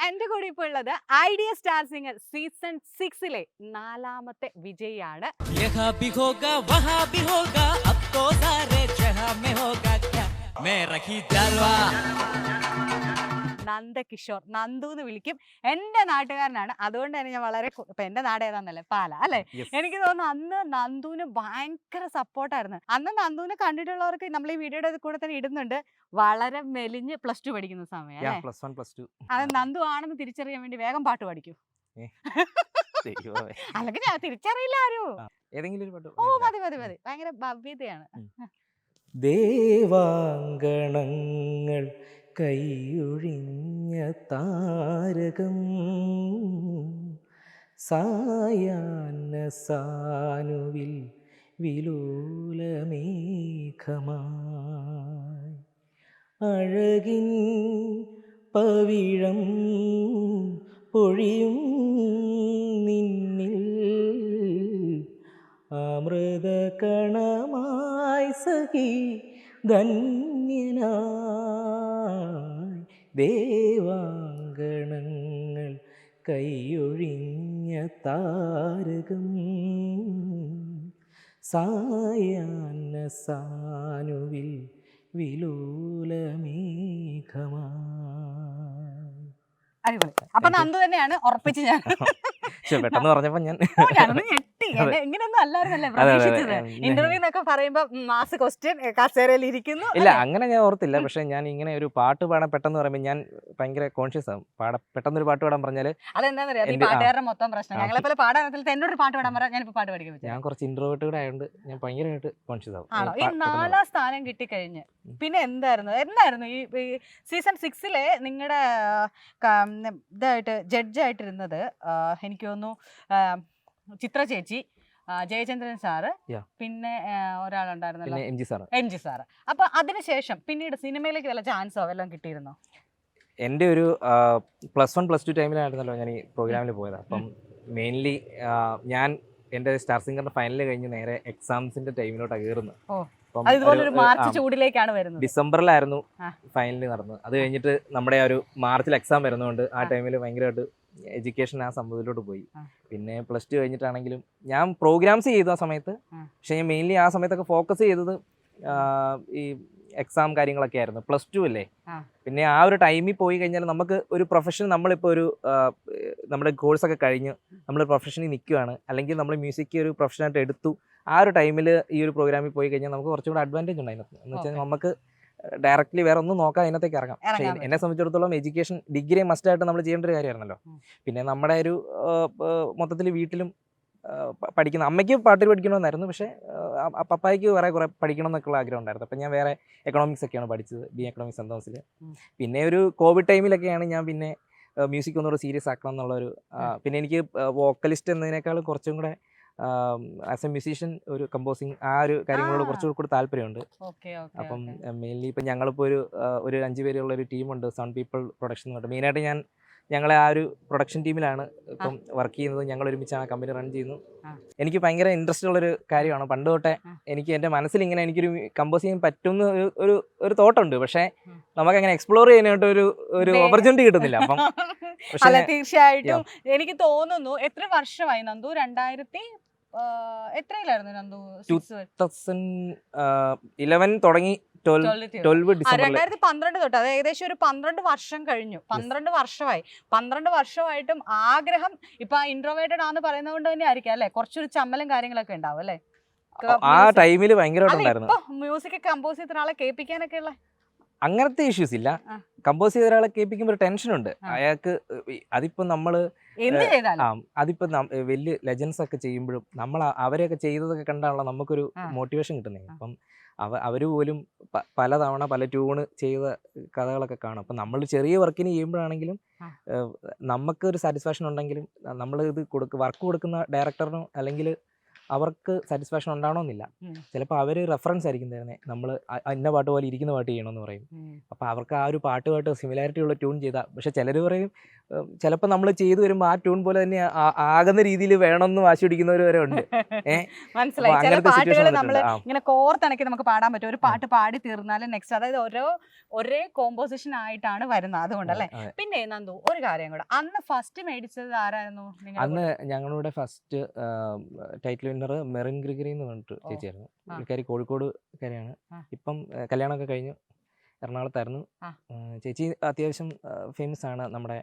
എന്റെ കൂടെ ഇപ്പോൾ ഉള്ളത് ഐഡിയ സ്റ്റാർ സിംഗർ സീസൺ സിക്സിലെ നാലാമത്തെ വിജയിയാണ് यहाँ भी होगा वहाँ भी होगा अब तो सारे जहाँ में होगा क्या मैं रखी जलवा നന്ദകിഷോർ. നന്ദു എന്ന് വിളിക്കും. എന്റെ നാട്ടുകാരനാണ്. അതുകൊണ്ട് തന്നെ ഞാൻ വളരെ ഇപ്പൊ എന്റെ നാട് ഏതാന്നല്ലേ? പാല അല്ലെ? എനിക്ക് തോന്നുന്നു അന്ന് നന്ദുവിന് ഭയങ്കര സപ്പോർട്ടായിരുന്നു. അന്ന് നന്ദുവിനെ കണ്ടിട്ടുള്ളവർക്ക് നമ്മൾ ഈ വീഡിയോയുടെ കൂടെ തന്നെ ഇടുന്നുണ്ട്. വളരെ മെലിഞ്ഞ് പ്ലസ് ടു പഠിക്കുന്ന സമയം പ്ലസ് വൺ പ്ലസ് ടു. അത് നന്ദു ആണെന്ന് തിരിച്ചറിയാൻ വേണ്ടി വേഗം പാട്ട് പഠിക്കൂ അല്ലെങ്കിൽ ഞാൻ തിരിച്ചറിയില്ല ആരും. ഏതെങ്കിലും ഒരു പാട്ട് ഓ മതി മതി മതി. ഭയങ്കര ഭവ്യതയാണ്. ദേവാങ്കണങ്ങൾ കൈയൊഴിഞ്ഞ താരകം. സായാന്ന സാനുവിൽ വിലോലമേഘമായി. അഴകിൻ പവിഴം പൊഴിയും നിന്നിൽ അമൃതകണമായി സഖി ധന്യനായി ദേവാങ്കണങ്ങൾ കൈയൊഴിഞ്ഞ താരകം. സായാന്ന സാനുവിൽ വിലോലമേഘമായി അടിപൊളി. അപ്പൊ നന്ദു തന്നെയാണ് ഉറപ്പിച്ച് ഞാൻ. പെട്ടെന്ന് പറഞ്ഞപ്പോ ഞാൻ ഞെട്ടി. എന്നെ ഇങ്ങനെയൊന്നും അല്ലായിരുന്നല്ലേ പ്രതീക്ഷിച്ചത്? ഇന്റർവ്യൂ എന്നൊക്കെ പറയുമ്പോ മാസ് ക്വസ്റ്റ്യൻ കസേരയിൽ ഇരിക്കുന്നു ഇല്ല അങ്ങനെ ഞാൻ ഓർത്തില്ല. പക്ഷെ ഞാൻ ഇങ്ങനെ ഒരു പാട്ട് പാടാൻ പെട്ടെന്ന് പറയുമ്പോൾ ഞാൻ ഭയങ്കര കോൺഷ്യസ് ആവും പാട പെട്ടെന്ന് ഒരു പാട്ട് പാടാൻ പറഞ്ഞാൽ എന്റെ- ആ. പാട്ടുകാരുടെ മൊത്തം പ്രശ്നം. ഞങ്ങളെ പോലെ പാടാൻ എന്നോട് പാട്ട് പാടാൻ പറയാം ഞാനിപ്പോ പാട്ട് പഠിക്കാൻ ഞാൻ കുറച്ച് ഇൻട്രോവേർട്ട് കൂടെ ആയതുകൊണ്ട് ഞാൻ ഭയങ്കരമായിട്ട് കോൺഷ്യസ് ആവും. ആണോ? ഈ. നാലാം സ്ഥാനം കിട്ടിക്കഴിഞ്ഞ്. പിന്നെ എന്തായിരുന്നു? എന്തായിരുന്നു ഈ സീസൺ സിക്സിലെ നിങ്ങളുടെ ഇതായിട്ട് ജഡ്ജായിട്ടിരുന്നത് എനിക്ക് തോന്നുന്നു ചിത്ര ചേച്ചി ജയചന്ദ്രൻ സാറ് പിന്നെ ഒരാളുണ്ടായിരുന്നല്ലോ. M G sir. M G sir. അപ്പൊ അതിനുശേഷം പിന്നീട് സിനിമയിലേക്ക് വല്ല ചാൻസോ വല്ലതും കിട്ടിയിരുന്നോ? എന്റെ ഒരു പ്ലസ് വൺ പ്ലസ് ടു ടൈമിലായിരുന്നല്ലോ ഞാൻ ഈ പ്രോഗ്രാമിൽ പോയത്. അപ്പം മെയിൻലി ഞാൻ എന്റെ സ്റ്റാർ സിംഗറിന്റെ ഫൈനൽ കഴിഞ്ഞ് നേരെ എക്സാംസിന്റെ ടൈമിലോട്ടാണ് കയറുന്നത്. മാർച്ച് ചൂടിലേക്കാണ് വരുന്നത്. ഡിസംബറിലായിരുന്നു ഫൈനലി ഫൈനൽ നടന്നത്. അത് കഴിഞ്ഞിട്ട് നമ്മുടെ ഒരു മാർച്ചിൽ എക്സാം വരുന്നതുകൊണ്ട് ആ. ടൈമിൽ ഭയങ്കരമായിട്ട് എഡ്യൂക്കേഷൻ ആ സംഭവത്തിലോട്ട് പോയി. പിന്നെ പ്ലസ് ടു കഴിഞ്ഞിട്ടാണെങ്കിലും ഞാൻ പ്രോഗ്രാംസ് ചെയ്തു ആ. സമയത്ത് പക്ഷെ ഞാൻ മെയിൻലി ആ സമയത്തൊക്കെ ഫോക്കസ് ചെയ്തത് ഈ എക്സാം കാര്യങ്ങളൊക്കെ ആയിരുന്നു. പ്ലസ് ടു അല്ലേ? പിന്നെ ആ ഒരു ടൈമിൽ പോയി കഴിഞ്ഞാൽ നമുക്ക് ഒരു പ്രൊഫഷൻ നമ്മളിപ്പോൾ ഒരു നമ്മുടെ കോഴ്സൊക്കെ കഴിഞ്ഞ് നമ്മൾ പ്രൊഫഷനിൽ നിൽക്കുകയാണ് അല്ലെങ്കിൽ നമ്മൾ മ്യൂസിക് ഒരു പ്രൊഫഷനായിട്ട് എടുത്തു. ആ ഒരു ടൈമിൽ ഈ ഒരു പ്രോഗ്രാമിൽ പോയി കഴിഞ്ഞാൽ നമുക്ക് കുറച്ചും കൂടെ അഡ്വാന്റേജ് ഉണ്ട് അതിനകത്ത് എന്ന് വെച്ചാൽ നമുക്ക് ഡയറക്റ്റ്ലി വേറെ ഒന്നും നോക്കാൻ അതിനകത്തേക്ക് ഇറങ്ങാം. പക്ഷേ എന്നെ സംബന്ധിച്ചിടത്തോളം എഡ്യൂക്കേഷൻ ഡിഗ്രി മസ്റ്റ് ആയിട്ട് നമ്മൾ ചെയ്യേണ്ട ഒരു കാര്യമായിരുന്നല്ലോ. പിന്നെ നമ്മുടെ ഒരു മൊത്തത്തിൽ വീട്ടിലും പഠിക്കുന്ന അമ്മയ്ക്ക് പാട്ട് പഠിക്കണമെന്നായിരുന്നു. പക്ഷേ പപ്പായ്ക്ക് വേറെ കുറെ പഠിക്കണം എന്നൊക്കെയുള്ള ആഗ്രഹം ഉണ്ടായിരുന്നു അപ്പം ഞാൻ വേറെ എക്കണോമിക്സ് ഒക്കെയാണ് പഠിച്ചത് ബി എക്കണോമിക്സ് എന്താ തോമസിൽ പിന്നെ ഒരു കോവിഡ് ടൈമിലൊക്കെയാണ് ഞാൻ പിന്നെ മ്യൂസിക് ഒന്നുകൂടെ സീരിയസ് ആക്കണം എന്നുള്ളൊരു പിന്നെ എനിക്ക് വോക്കലിസ്റ്റ് എന്നതിനേക്കാളും കുറച്ചും കൂടെ ആസ് എ മ്യൂസീഷ്യൻ ഒരു കമ്പോസിങ് ആ ഒരു കാര്യങ്ങളോട്. കുറച്ചുകൂടി കൂടി താല്പര്യമുണ്ട്. അപ്പം മെയിൻലി ഇപ്പം ഞങ്ങളിപ്പോൾ ഒരു ഒരു അഞ്ച് പേരുള്ള ഒരു ടീമുണ്ട് സൺ പീപ്പിൾ പ്രൊഡക്ഷൻ എന്ന് പറഞ്ഞിട്ട്. മെയിനായിട്ട് ഞാൻ ഞങ്ങളെ ആ ഒരു പ്രൊഡക്ഷൻ ടീമിലാണ് ഇപ്പം വർക്ക് ചെയ്യുന്നത്. ഞങ്ങൾ ഒരുമിച്ചാണ് കമ്പനി റൺ ചെയ്യുന്നു. എനിക്ക് ഭയങ്കര ഇൻട്രസ്റ്റ് ഉള്ളൊരു കാര്യമാണ്. പണ്ട് തൊട്ടേ എനിക്ക് എന്റെ മനസ്സിൽ ഇങ്ങനെ എനിക്കൊരു കമ്പോസ് ചെയ്യാൻ പറ്റുന്ന ഒരു- ഒരു തോട്ടുണ്ട്. പക്ഷേ നമുക്ക് അങ്ങനെ എക്സ്പ്ലോർ ചെയ്യാനായിട്ട് ഒരു ഒരു ഓപ്പർച്യൂണിറ്റി കിട്ടുന്നില്ല. അപ്പം അല്ല തീർച്ചയായിട്ടും. എനിക്ക് തോന്നുന്നു എത്ര വർഷമായി നന്ദു? രണ്ടായിരത്തി എത്രയിലായിരുന്നു നന്ദു? ഇലവൻ തുടങ്ങി രണ്ടായിരത്തി പന്ത്രണ്ട് തൊട്ട് അത് ഏകദേശം ഒരു പന്ത്രണ്ട് വർഷം കഴിഞ്ഞു. പന്ത്രണ്ട് വർഷമായി. പന്ത്രണ്ട് വർഷമായിട്ടും ആഗ്രഹം ഇപ്പൊ ഇൻട്രോവേറ്റഡ് ആന്ന് പറയുന്നത് കൊണ്ട് തന്നെ ആയിരിക്കും അല്ലെ? കുറച്ചൊരു ചമ്മലും കാര്യങ്ങളൊക്കെ ഉണ്ടാവും അല്ലെ? ആ ടൈമിൽ ഭയങ്കര മ്യൂസിക് കമ്പോസ് ചെയ്ത ഒരാളെ കേൾപ്പിക്കാനൊക്കെ ഉള്ള അങ്ങനത്തെ ഇഷ്യൂസ് ഇല്ല. കമ്പോസ് ചെയ്ത ഒരാളെ കേൾപ്പിക്കുമ്പോൾ ഒരു ടെൻഷനുണ്ട്. അയാൾക്ക് അതിപ്പോ നമ്മൾ ആ അതിപ്പോ വലിയ ലെജൻസ് ഒക്കെ ചെയ്യുമ്പോഴും നമ്മൾ അവരെയൊക്കെ ചെയ്തതൊക്കെ കണ്ടാണല്ലോ നമുക്കൊരു. മോട്ടിവേഷൻ കിട്ടുന്നത്. അപ്പം അവ അവർ പോലും പല തവണ പല ട്യൂണ് ചെയ്ത കഥകളൊക്കെ കാണും അപ്പം നമ്മൾ ചെറിയ വർക്കിന് ചെയ്യുമ്പോഴാണെങ്കിലും നമുക്ക് ഒരു സാറ്റിസ്ഫാക്ഷൻ ഉണ്ടെങ്കിലും നമ്മൾ ഇത് കൊടുക്ക് വർക്ക് കൊടുക്കുന്ന ഡയറക്ടറിനോ അല്ലെങ്കിൽ അവർക്ക് സാറ്റിസ്ഫാക്ഷൻ ഉണ്ടാവണമെന്നില്ല. എന്നില്ല ചിലപ്പോൾ അവർ റെഫറൻസ് ആയിരിക്കും തരുന്നത് നമ്മൾ ഇന്ന പാട്ട് പോലെ ഇരിക്കുന്ന പാട്ട് ചെയ്യണമെന്ന് പറയും. അപ്പോൾ അവർക്ക് ആ ഒരു പാട്ടുമായിട്ട് സിമിലാരിറ്റി ഉള്ള ട്യൂൺ ചെയ്താൽ പക്ഷേ ചിലർ പറയും ചിലപ്പോൾ നമ്മൾ ചെയ്തു വരുമ്പോൾ ആ ട്യൂൺ പോലെ തന്നെ ആകുന്ന രീതിയിൽ വേണമെന്ന് വാശി പിടിക്കുന്നവർ വരെ ഉണ്ട്. മനസ്സിലായി. ചില പാട്ടുകൾ നമ്മൾ ഇങ്ങനെ കോർത്തിണക്കി നമുക്ക് പാടാൻ പറ്റും. ഒരു പാട്ട് പാടി തീർന്നാലും നെക്സ്റ്റ് അതായത് ഓരോ ഒരേ കോമ്പോസിഷൻ ആയിട്ടാണ് വരുന്നത് അതുകൊണ്ടല്ലേ അല്ലേ? പിന്നെ നന്ദു ഒരു കാര്യം കൂടെ. അന്ന് ഫസ്റ്റ് മേടിച്ചത് ആരായിരുന്നു അന്ന് ഞങ്ങളുടെ first title winner Merin Gregory എന്ന് പറഞ്ഞിട്ട്. ചേച്ചിയായിരുന്നു. പുള്ളിക്കാരി കോഴിക്കോട് കാരിയാണ് ആ. ഇപ്പം കല്യാണമൊക്കെ കഴിഞ്ഞു എറണാകുളത്തായിരുന്നു ചേച്ചി അത്യാവശ്യം ഫേമസ് ആണ് നമ്മുടെ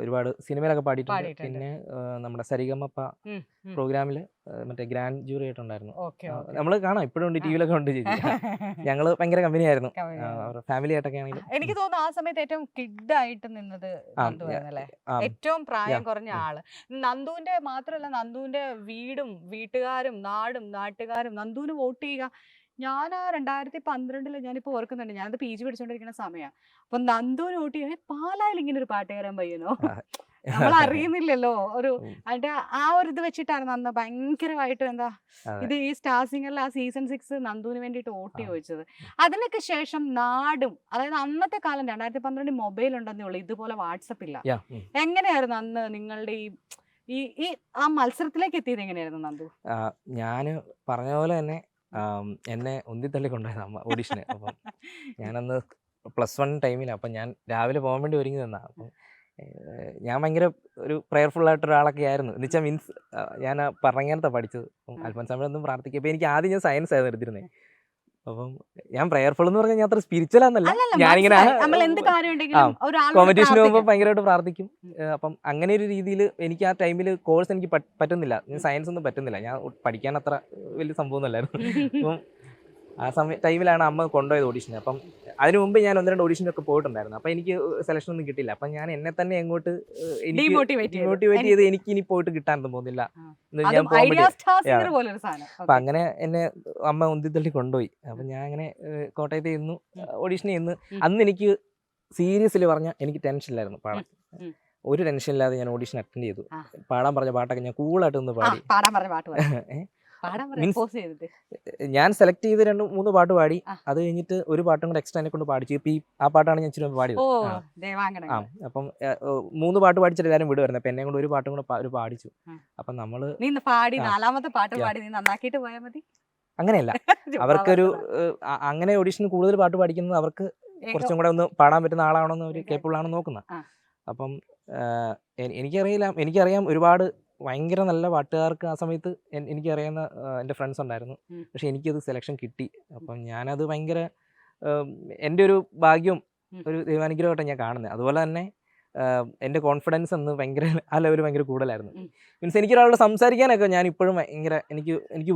ഒരുപാട് സിനിമയിലൊക്കെ പാടിയിട്ടുണ്ട്. പിന്നെ നമ്മുടെ സരിഗമപ്പ പ്രോഗ്രാമിൽ. പ്രോഗ്രാമിൽ മറ്റേ ഗ്രാൻഡ് ജൂറി ആയിട്ടുണ്ടായിരുന്നു. നമ്മൾ കാണാം. ഇപ്പോഴും ഉണ്ട് ടിവിയിലൊക്കെ ഉണ്ട് ചേച്ചി. ഞങ്ങൾ ഭയങ്കര കമ്പനി ആയിരുന്നു ഫാമിലി ആയിട്ടൊക്കെ ആണെങ്കിലും. എനിക്ക് തോന്നുന്നു ആ സമയത്ത് ഏറ്റവും കിഡ് ആയിട്ട് നിന്നത് ഏറ്റവും പ്രായം കുറഞ്ഞ ആൾ. നന്ദുവിന്റെ മാത്രല്ല നന്ദുവിന്റെ വീടും വീട്ടുകാരും നാടും നാട്ടുകാരും നന്ദുവിന് വോട്ട് ചെയ്യുക ഞാൻ ആ രണ്ടായിരത്തി പന്ത്രണ്ടിൽ ഞാനിപ്പോ ഓർക്കുന്നുണ്ട് ഞാനത് പി ജി പഠിച്ചുകൊണ്ടിരിക്കുന്ന സമയമാണ് അപ്പൊ നന്ദുവിന് ചെയ്യാൻ പാലായിൽ ഇങ്ങനെ ഒരു പാട്ടുകാരൻ പയ്യനോ നമ്മൾ അറിയുന്നില്ലല്ലോ. ഒരു. അതിന്റെ ആ ഒരു ഇത് വെച്ചിട്ടാണ് നന്ന ഭയങ്കരമായിട്ട് എന്താ ഇത് ഈ സ്റ്റാർ സിംഗറിൽ ആ സീസൺ സിക്സ് നന്ദുവിന് വേണ്ടിയിട്ട് ഓട്ടി. ചോദിച്ചത് അതിനൊക്കെ ശേഷം നാടും അതായത് അന്നത്തെ കാലം രണ്ടായിരത്തി പന്ത്രണ്ട് മൊബൈൽ ഉണ്ടെന്നേ ഉള്ളൂ ഇതുപോലെ വാട്സപ്പ് ഇല്ല. എങ്ങനെയായിരുന്നു അന്ന് നിങ്ങളുടെ ഈ ഈ ഈ ആ മത്സരത്തിലേക്ക് എത്തിയത് എങ്ങനെയായിരുന്നു നന്ദു? ഞാൻ പറഞ്ഞ പോലെ തന്നെ എന്നെ ഉന്തിത്തള്ളി കൊണ്ടുപോയത് അമ്മ ഓഡിഷന്. അപ്പം ഞാനന്ന് പ്ലസ് വൺ ടൈമിലാണ് അപ്പം ഞാൻ രാവിലെ പോകാൻ വേണ്ടി ഒരുങ്ങി നിന്നാ. അപ്പം ഞാൻ ഭയങ്കര ഒരു പ്രയർഫുൾ ആയിട്ട് ഒരാളൊക്കെ ആയിരുന്നു. എന്ന് വെച്ചാൽ മീൻസ് ഞാൻ പറഞ്ഞാനത്തെ പഠിച്ചത്. അൽപ്പം സമയം ഒന്നും പ്രാർത്ഥിക്കും. അപ്പം എനിക്ക് ആദ്യം ഞാൻ സയൻസ് ആയിരുന്നു എടുത്തിരുന്നത് അപ്പം ഞാൻ പ്രയർഫുൾ എന്ന് പറഞ്ഞാൽ ഞാൻ അത്ര സ്പിരിച്വൽ ആണെന്നല്ല ഞാനിങ്ങനെ കോമ്പറ്റീഷൻ കോമ്പറ്റീഷന് പോകുമ്പോൾ ഭയങ്കരമായിട്ട് പ്രാർത്ഥിക്കും. അപ്പം അങ്ങനെ ഒരു രീതിയിൽ എനിക്ക് ആ ടൈമിൽ കോഴ്സ് എനിക്ക് പറ്റുന്നില്ല. സയൻസ് ഒന്നും പറ്റുന്നില്ല. ഞാൻ പഠിക്കാൻ അത്ര വലിയ സംഭവമൊന്നുമല്ലായിരുന്നു അപ്പം ആ സമയ ടൈമിലാണ് അമ്മ കൊണ്ടുപോയത് ഓഡീഷന് അപ്പം അതിനു മുമ്പ് ഞാൻ ഒന്ന് രണ്ട് ഓഡീഷനൊക്കെ പോയിട്ടുണ്ടായിരുന്നു. അപ്പം എനിക്ക് സെലക്ഷൻ ഒന്നും കിട്ടില്ല അപ്പം ഞാൻ എന്നെ തന്നെ എങ്ങോട്ട് മോട്ടിവേറ്റ് ചെയ്ത്. എനിക്ക് ഇനി പോയിട്ട് കിട്ടാനൊന്നും പോകുന്നില്ല. അപ്പൊ അങ്ങനെ എന്നെ അമ്മ ഉന്തിത്തള്ളി കൊണ്ടുപോയി. അപ്പം ഞാൻ അങ്ങനെ കോട്ടയത്ത് ചെന്നു ഉം. ഓഡീഷൻ ചെന്ന് അന്ന് എനിക്ക് സീരിയസ്ലി പറഞ്ഞ എനിക്ക് ടെൻഷൻ ഇല്ലായിരുന്നു പാടാൻ. ഒരു ടെൻഷൻ ഇല്ലാതെ ഞാൻ ഓഡീഷൻ അറ്റൻഡ് ചെയ്തു. പാടാൻ പറഞ്ഞ പാട്ടൊക്കെ ഞാൻ കൂളായിട്ട് ഒന്ന് പാടി. പാടാൻ പറഞ്ഞ പാട്ട് ഞാൻ സെലക്ട് ചെയ്ത് രണ്ട് മൂന്ന് പാട്ട് പാടി അത് കഴിഞ്ഞിട്ട് ഒരു പാട്ടും കൂടെ എക്സ്ട്രാ എന്നെ കൊണ്ട് പാടിച്ചു. ഇപ്പൊ ആ പാട്ടാണ് ഞാൻ ഇച്ചിരി പാടിയത്. ആ. അപ്പം മൂന്ന് പാട്ട് പാടിച്ചിട്ട് എല്ലാവരും വിടുമായിരുന്നു അപ്പൊ എന്നെ കൊണ്ട് ഒരു പാട്ടും കൂടെ ഒരു പാടിച്ചു. അപ്പൊ നമ്മൾ പാടി നാലാമത്തെ പാട്ട് പാടി നീ നന്നാക്കിയിട്ട് പോയാൽ മതി. അങ്ങനെയല്ല. അവർക്കൊരു അങ്ങനെ ഓഡീഷന് കൂടുതൽ പാട്ട് പാടിക്കുന്നത് അവർക്ക് കുറച്ചും കൂടെ ഒന്ന് പാടാൻ പറ്റുന്ന ആളാണോന്ന് അവർ Okay. കേപ്പബിൾ ആണോ നോക്കുന്നത് ആ. അപ്പം എനിക്കറിയില്ല. എനിക്കറിയാം ഒരുപാട് ഭയങ്കര നല്ല പാട്ടുകാർക്ക് ആ സമയത്ത് എനിക്കറിയാവുന്ന എന്റെ ഫ്രണ്ട്സ് ഉണ്ടായിരുന്നു. പക്ഷെ എനിക്കത് സെലക്ഷൻ കിട്ടി. അപ്പം ഞാനത് ഭയങ്കര എന്റെ ഒരു ഭാഗ്യം. ഒരു ദൈവാനുഗ്രഹമായിട്ടാണ് ഞാൻ കാണുന്നത്. അതുപോലെ തന്നെ എന്റെ കോൺഫിഡൻസ് അന്ന് ഭയങ്കര ആ ലെവൽ ഭയങ്കര കൂടുതലായിരുന്നു. മീൻസ് എനിക്ക് ഒരാളോട് സംസാരിക്കാനൊക്കെ ഞാൻ ഇപ്പോഴും ഭയങ്കര എനിക്ക് എനിക്ക്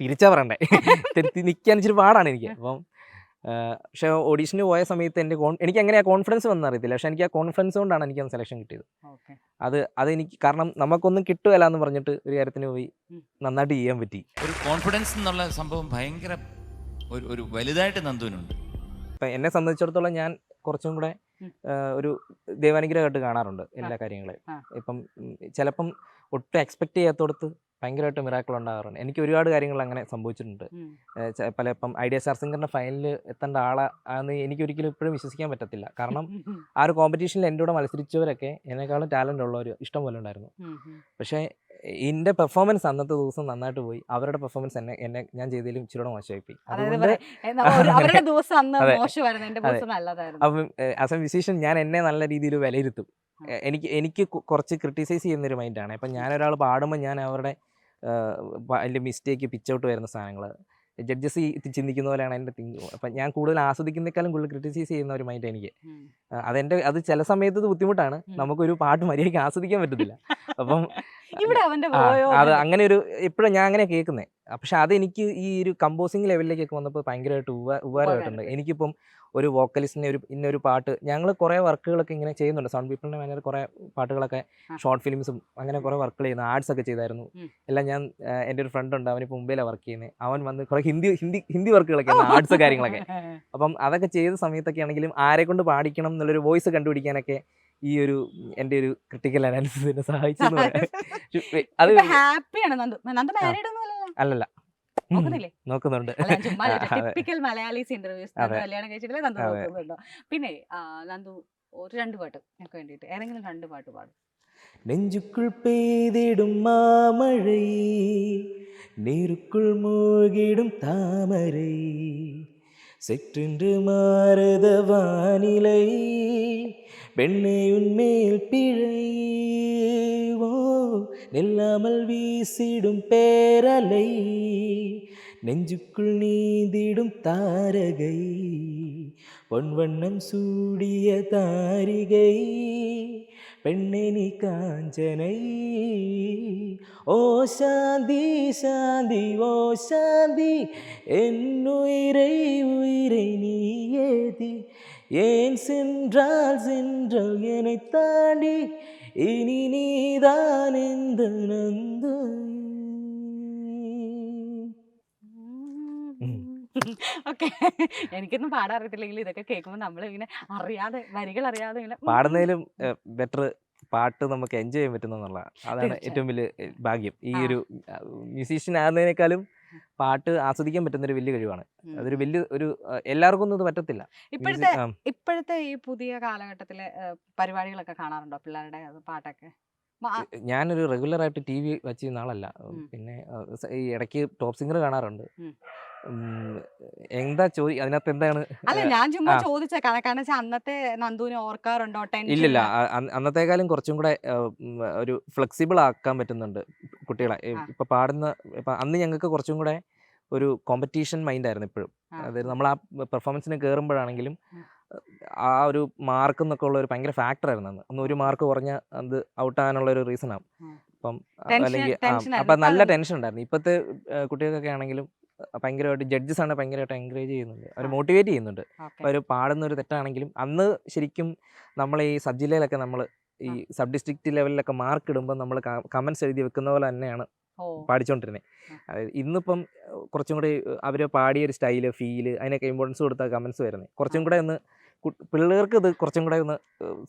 തിരിച്ചാ പറയണ്ടേ? നിൽക്കാൻ ഇച്ചിരി പാടാണ് എനിക്ക്. അപ്പം പക്ഷെ ഓഡീഷന് പോയ സമയത്ത് എന്റെ കോൺ എനിക്ക് എങ്ങനെ ആ കോൺഫിഡൻസ് വന്ന അറിയത്തില്ല. പക്ഷെ എനിക്ക് ആ കോൺഫിഡൻസ് കൊണ്ടാണ് എനിക്ക് സെലക്ഷൻ കിട്ടിയത്. ഓക്കെ. അത് അത് എനിക്ക് കാരണം നമുക്കൊന്നും കിട്ടുകയല്ല എന്ന് പറഞ്ഞിട്ട് ഒരു കാര്യത്തിന് പോയി നന്നായിട്ട് ചെയ്യാൻ പറ്റി. ഒരു കോൺഫിഡൻസ് എന്നുള്ള സംഭവം ഭയങ്കര ഒരു ഒരു വലുതായിട്ട് നന്ദുവിനുണ്ട്. ഇപ്പം എന്നെ സംബന്ധിച്ചിടത്തോളം ഞാൻ കുറച്ചും കൂടെ ഒരു ദൈവാനുഗ്രഹമായിട്ട് കാണാറുണ്ട് എല്ലാ കാര്യങ്ങളെയും. ഇപ്പം ചിലപ്പം ഒട്ടും എക്സ്പെക്ട് ചെയ്യാത്തോടത്ത് ഭയങ്കരമായിട്ട് മിറാക്കൾ ഉണ്ടാകാറുണ്ട്. എനിക്ക് ഒരുപാട് കാര്യങ്ങൾ അങ്ങനെ സംഭവിച്ചിട്ടുണ്ട്. പല ഇപ്പം ഐഡിയ സ്റ്റാർ സിംഗറിന്റെ ഫൈനലിൽ എത്തേണ്ട ആളെ എനിക്ക് ഒരിക്കലും ഇപ്പോഴും വിശ്വസിക്കാൻ പറ്റത്തില്ല. കാരണം ആ ഒരു കോമ്പറ്റീഷനിൽ എന്റെ കൂടെ മത്സരിച്ചവരൊക്കെ എന്നെക്കാളും ടാലന്റ് ഉള്ളവർ ഇഷ്ടം പോലെ ഉണ്ടായിരുന്നു. പക്ഷേ എന്റെ പെർഫോമൻസ് അന്നത്തെ ദിവസം നന്നായിട്ട് പോയി. അവരുടെ പെർഫോമൻസ് എന്നെ എന്നെ ഞാൻ ചെയ്തതിലും ഇച്ചിരി കൂടെ മോശമായി പോയി അതായത് അതുകൊണ്ട് പറയാ, ഏ, നമ്മ ഒരു- അവരുടെ ദിവസം അന്ന് അതെ. മോശമായിരുന്നു. എന്റെ അതെ. അപ്പം ആസ് എ മ്യൂസീഷ്യൻ ഞാൻ എന്നെ നല്ല രീതിയിൽ വിലയിരുത്തും. എനിക്ക് എനിക്ക് കുറച്ച് ക്രിട്ടിസൈസ് ചെയ്യുന്നൊരു മൈൻഡാണ് അപ്പം ഞാൻ ഒരാൾ പാടുമ്പോൾ ഞാൻ അവരുടെ അതിന്റെ മിസ്റ്റേക്ക് പിച്ച് ഔട്ട് വരുന്ന സാധനങ്ങൾ ജഡ്ജസ് ചിന്തിക്കുന്ന പോലെയാണ് എന്റെ തിങ്ക് അപ്പം ഞാൻ കൂടുതൽ ആസ്വദിക്കുന്നേക്കാളും കൂടുതൽ ക്രിട്ടിസൈസ് ചെയ്യുന്ന ഒരു മൈൻഡ് എനിക്ക്. അതെന്റെ അത് ചില സമയത്ത് ഇത് ബുദ്ധിമുട്ടാണ്. നമുക്കൊരു പാട്ട് മര്യാദയ്ക്ക് ആസ്വദിക്കാൻ പറ്റത്തില്ല. അപ്പം ഇവിടെ അത് അങ്ങനെ ഒരു എപ്പോഴും ഞാൻ അങ്ങനെ കേൾക്കുന്നത് പക്ഷെ അതെനിക്ക് ഈ ഒരു കമ്പോസിങ് ലെവലിലേക്കൊക്കെ വന്നപ്പോൾ ഭയങ്കരമായിട്ട് ഉപ ഉപകാരമായിട്ടുണ്ട്. എനിക്കിപ്പം ഒരു വോക്കലിസ്റ്റിന്റെ ഒരു ഇന്നൊരു പാട്ട് ഞങ്ങൾ കുറേ വർക്കുകളൊക്കെ ഇങ്ങനെ ചെയ്യുന്നുണ്ട്. സൗണ്ട് പീപ്പിളിന്റെ മാനേജർ കുറേ പാട്ടുകളൊക്കെ ഷോർട്ട് ഫിലിംസും അങ്ങനെ കുറേ വർക്കുകൾ ചെയ്യുന്നു. ആർട്സ് ഒക്കെ ചെയ്തായിരുന്നു. എല്ലാം ഞാൻ എന്റെ ഒരു ഫ്രണ്ട് ഉണ്ട്. അവനിപ്പോൾ മുംബൈയിലാണ് വർക്ക് ചെയ്യുന്നത് അവൻ വന്ന് കുറേ ഹിന്ദി ഹിന്ദി ഹിന്ദി വർക്കുകളൊക്കെ ആർട്സ് കാര്യങ്ങളൊക്കെ. അപ്പം അതൊക്കെ ചെയ്ത സമയത്തൊക്കെ ആണെങ്കിലും ആരെ കൊണ്ട് പാടിക്കണം എന്നുള്ളൊരു വോയിസ് കണ്ടുപിടിക്കാനൊക്കെ ഈ ഒരു എന്റെ ഒരു ക്രിട്ടിക്കൽ അനാലിസിസ് എന്നെ സഹായിച്ചു അത് ഹാപ്പിയാണ് അല്ലല്ലോ. നോക്കുന്നില്ലേ നോക്കുന്നുണ്ട് അല്ല ഞാൻ ചുമ്മാ അതെ. ടിപ്പിക്കൽ മലയാളീസ് ഇന്റർവ്യൂസ് അതെ. കല്യാണം കഴിച്ചിട്ടില്ലേ നന്ദു അതെ. നോക്കുന്നുണ്ടോ പിന്നെ ആ, നന്ദു ഒരു രണ്ട് പാട്ട് എനിക്ക് വേണ്ടിയിട്ട് ഏതെങ്കിലും രണ്ട് പാട്ട് പാടും நெஞ்சுக்குள் பெய்திடும் மாமழை நீருக்குள் மூழ்கிடும் தாமரை செற்றென்று மாறுத வானிலை பெண்ணை உன்மேல் பிழை ஓ நில்லாமல் வீசிடும் பேரலை நெஞ்சுக்குள் நீந்திடும் தாரகை பொன்வண்ணம் சூடிய தாரிகை பெண்ணை நீ காஞ்சனை. ஓ சாந்தி சாந்தி ஓ சாந்தி என் உயிரை உயிரை நீ ஏதி. ஏன் சென்றால் சென்றால் என்னை தாண்டி ഇനി നീതാനെന്തനന്ദ ഓക്കെ. എനിക്കൊന്നും പാടാൻ അറിയത്തില്ലെങ്കിൽ ഇതൊക്കെ കേൾക്കുമ്പോൾ നമ്മൾ ഇങ്ങനെ അറിയാതെ വരികൾ അറിയാതെ ഇങ്ങനെ പാടുന്നതിലും ബെറ്റർ പാട്ട് നമുക്ക് എൻജോയ് ചെയ്യാൻ പറ്റുന്ന അതാണ് ഏറ്റവും വലിയ ഭാഗ്യം. ഈ ഒരു മ്യൂസീഷ്യൻ ആകുന്നതിനേക്കാളും പാട്ട് ആസ്വദിക്കാൻ പറ്റുന്ന ഒരു വലിയ കഴിവാണ്. അതൊരു വലിയ ഒരു എല്ലാവർക്കും ഒന്നും ഇത് പറ്റത്തില്ല. ഇപ്പോഴത്തെ ഇപ്പോഴത്തെ ഈ പുതിയ കാലഘട്ടത്തിലെ പരിപാടികളൊക്കെ കാണാറുണ്ടോ? പിള്ളേരുടെ പാട്ടൊക്കെ? ഞാനൊരു റെഗുലർ ആയിട്ട് ടി വി വെച്ചിരുന്ന ആളല്ല. പിന്നെ ഈ ഇടയ്ക്ക് ടോപ്പ് സിംഗർ കാണാറുണ്ട്. എന്താ ചോദി അതിനകത്ത് എന്താണ്? അല്ല ഞാൻ ചുമ്മാ. ചോദിച്ച കാരണം വെച്ചാൽ അന്നത്തെ നന്ദുവിനെ ഓർക്കാറുണ്ടോ? ഇല്ലില്ല. അന്നത്തെക്കാളും കുറച്ചും കൂടെ ഒരു ഫ്ലെക്സിബിൾ ആക്കാൻ പറ്റുന്നുണ്ട് കുട്ടികളെ. ഇപ്പൊ പാടുന്ന ഇപ്പൊ അന്ന് ഞങ്ങൾക്ക് കുറച്ചും കൂടെ ഒരു കോമ്പറ്റീഷൻ മൈൻഡ് ആയിരുന്നു ഇപ്പോഴും. അതായത് നമ്മൾ ആ പെർഫോമൻസിന് കയറുമ്പോഴാണെങ്കിലും. ആ ഒരു മാർക്ക് എന്നൊക്കെ ഉള്ള ഒരു ഭയങ്കര ഫാക്ടർ ആയിരുന്നു അന്ന്. അന്ന് ഒരു മാർക്ക് കുറഞ്ഞ അത് ഔട്ട് ആകാനുള്ള ഒരു റീസൺ ആവും അപ്പം അല്ലെങ്കിൽ അപ്പം നല്ല ടെൻഷൻ ഉണ്ടായിരുന്നു. ഇപ്പോഴത്തെ കുട്ടികൾക്കൊക്കെ ആണെങ്കിലും ഭയങ്കരമായിട്ട് ജഡ്ജസ് ആണ് ഭയങ്കരമായിട്ട് എൻകറേജ് ചെയ്യുന്നുണ്ട്. അവർ. മോട്ടിവേറ്റ് ചെയ്യുന്നുണ്ട്. അവർ പാടുന്ന ഒരു തെറ്റാണെങ്കിലും അന്ന് ശരിക്കും നമ്മൾ ഈ സബ് ജില്ലയിലൊക്കെ നമ്മൾ ഈ സബ് ഡിസ്ട്രിക്റ്റ് ലെവലിലൊക്കെ മാർക്ക് ഇടുമ്പോൾ നമ്മൾ കമൻസ് എഴുതി വെക്കുന്ന പോലെ തന്നെയാണ് പാടിച്ചോണ്ടിരുന്നത് ഇന്നിപ്പം കുറച്ചും കൂടി അവർ പാടിയ ഒരു സ്റ്റൈൽ ഫീൽ അതിനൊക്കെ ഇമ്പോർട്ടൻസ് കൊടുത്ത കമൻസ് വരുന്നത് കുറച്ചും കൂടെ ഒന്ന് പിള്ളേർക്ക് ഇത് കുറച്ചും കൂടെ ഒന്ന്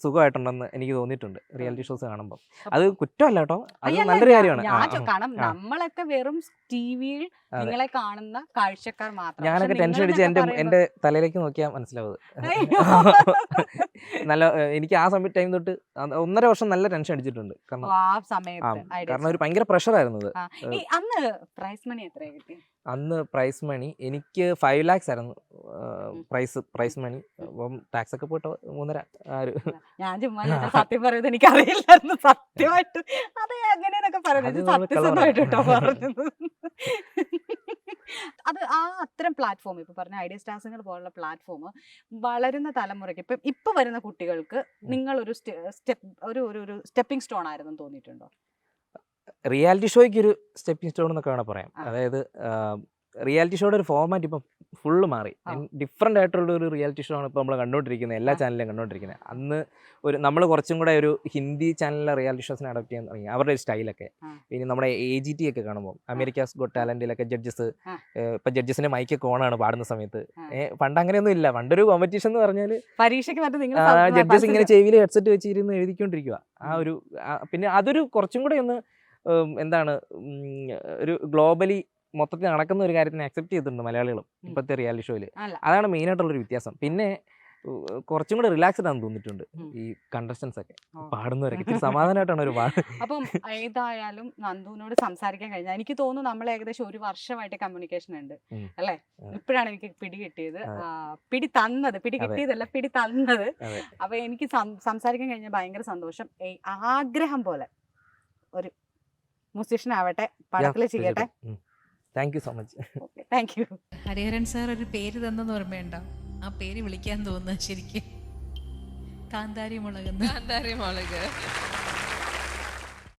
സുഖമായിട്ടുണ്ടെന്ന് എനിക്ക് തോന്നിയിട്ടുണ്ട് റിയാലിറ്റി ഷോസ് കാണുമ്പോൾ അത് കുറ്റമല്ല കേട്ടോ. അത് നല്ലൊരു കാര്യമാണ്. കാരണം നമ്മളൊക്കെ വെറും ടിവിയിൽ നിങ്ങളെ കാണുന്ന കാഴ്ചക്കാർ മാത്രം. ഞാനൊക്കെ ടെൻഷൻ അടിച്ച് എന്റെ എന്റെ എന്റെ തലയിലേക്ക് നോക്കിയാൽ മനസ്സിലാവും നല്ല എനിക്ക് ആ സമയം ടൈം തൊട്ട് ഒന്നര വർഷം നല്ല ടെൻഷൻ അടിച്ചിട്ടുണ്ട്. കാരണം സമയത്ത്. കാരണം ഒരു ഭയങ്കര പ്രഷറായിരുന്നു അന്ന് പ്രൈസ് മണി എത്ര കിട്ടി? അന്ന് പ്രൈസ് മണി എനിക്ക് ഫൈവ് ലാക്സ് ആയിരുന്നു. Prize prize money. അപ്പം ടാക്സ് ഒക്കെ പോയിട്ട് മൂന്നര ആര് ഞാൻ ചുമ്മാ സത്യം പറയുന്നത് എനിക്ക് അറിയില്ലായിരുന്നു സത്യമായിട്ട് അതെ അങ്ങനെയൊക്കെ പറയുന്നത്. സത്യസന്ധമായിട്ട് കേട്ടോ കള്ളം പറഞ്ഞത്. അത് ആ അത്തരം പ്ലാറ്റ്ഫോം ഇപ്പൊ പറഞ്ഞ ഐഡിയ സ്റ്റാസുകൾ പോലുള്ള പ്ലാറ്റ്ഫോം വളരുന്ന തലമുറയ്ക്ക് ഇപ്പൊ ഇപ്പൊ വരുന്ന കുട്ടികൾക്ക് നിങ്ങൾ ഒരു സ്റ്റെപ്പ് ഒരു ഒരു ഒരു സ്റ്റെപ്പിംഗ് സ്റ്റോൺ ആയിരുന്നു തോന്നിയിട്ടുണ്ടോ? റിയാലിറ്റി ഷോയ്ക്ക് ഒരു സ്റ്റെപ്പിംഗ് സ്റ്റോൺ എന്നൊക്കെ വേണം പറയാം. അതായത് റിയാലിറ്റി ഷോയുടെ ഒരു ഫോർമാറ്റ് ഇപ്പം ഫുള്ള് മാറി. ഡിഫറെന്റ് ആയിട്ടുള്ള ഒരു റിയാലിറ്റി ഷോ ആണ് ഇപ്പോൾ നമ്മൾ കണ്ടുകൊണ്ടിരിക്കുന്നത് എല്ലാ. ചാനലിലും കണ്ടുകൊണ്ടിരിക്കുന്നത് അന്ന് ഒരു നമ്മൾ കുറച്ചും കൂടെ ഒരു ഹിന്ദി ചാനലിലെ റിയാലിറ്റി ഷോസിനെ അഡോപ്റ്റ് ചെയ്യാൻ തുടങ്ങി. അവരുടെ ഒരു സ്റ്റൈലൊക്കെ പിന്നെ ഇനി നമ്മുടെ എ ജി ടി ഒക്കെ കാണുമ്പോൾ അമേരിക്കാസ് ഗോട്ട് ടാലന്റിലൊക്കെ ജഡ്ജസ്. ഇപ്പം ജഡ്ജസിന്റെ മൈക്കൊക്കെ ഓണാണ് പാടുന്ന സമയത്ത്. പണ്ട് അങ്ങനെയൊന്നും ഇല്ല. പണ്ടൊരു കോമ്പറ്റീഷൻ എന്ന് പറഞ്ഞാൽ പരീക്ഷയ്ക്ക് ജഡ്ജസ് ഇങ്ങനെ ചെവിയിൽ ഹെഡ്സെറ്റ് വെച്ചിരുന്ന് എഴുതിക്കൊണ്ടിരിക്കുക ആ. ഒരു പിന്നെ അതൊരു കുറച്ചും കൂടെ ഒന്ന് എന്താണ് ഒരു ഗ്ലോബലി മൊത്തത്തിൽ നടക്കുന്ന ഒരു കാര്യത്തിനെ അക്സെപ്റ്റ് ചെയ്തിട്ടുണ്ട് മലയാളികളും. ഇപ്പോഴത്തെ റിയാലിറ്റി ഷോയിൽ അതാണ് മെയിൻ ആയിട്ടുള്ള ഒരു വ്യത്യാസം. പിന്നെ കുറച്ചും കൂടെ റിലാക്സ്ഡ് ആണെന്ന് തോന്നിയിട്ടുണ്ട് ഈ കണ്ടസ്റ്റൻസ് ഒക്കെ. പാടുന്നവരൊക്കെ. ഇത്തിരി സമാധാനമായിട്ടാണ് ഒരു പാട്. അപ്പം ഏതായാലും നന്ദുവിനോട് സംസാരിക്കാൻ കഴിഞ്ഞാൽ എനിക്ക് തോന്നുന്നു നമ്മൾ ഏകദേശം ഒരു വർഷമായിട്ട് കമ്മ്യൂണിക്കേഷൻ ഉണ്ട്. അല്ലേ? ഇപ്പോഴാണ് എനിക്ക് പിടി കിട്ടിയത്. പിടി തന്നത്. പിടി കിട്ടിയതല്ല പിടി തന്നത്. അപ്പൊ എനിക്ക് സംസാരിക്കാൻ കഴിഞ്ഞ ഭയങ്കര സന്തോഷം. ആഗ്രഹം പോലെ ഒരു മ്യൂസീഷ്യൻ ആവട്ടെ പടത്തിൽ ചെയ്യട്ടെ. Thank you so much thank you Hariharan sir ഒരു പേര് തന്നെന്ന് ഓർമ്മയുണ്ടോ? ആ പേര് വിളിക്കാൻ തോന്നുന്നു ശരിക്കും. കാന്താരി മുളക് കാന്താരി മുളക്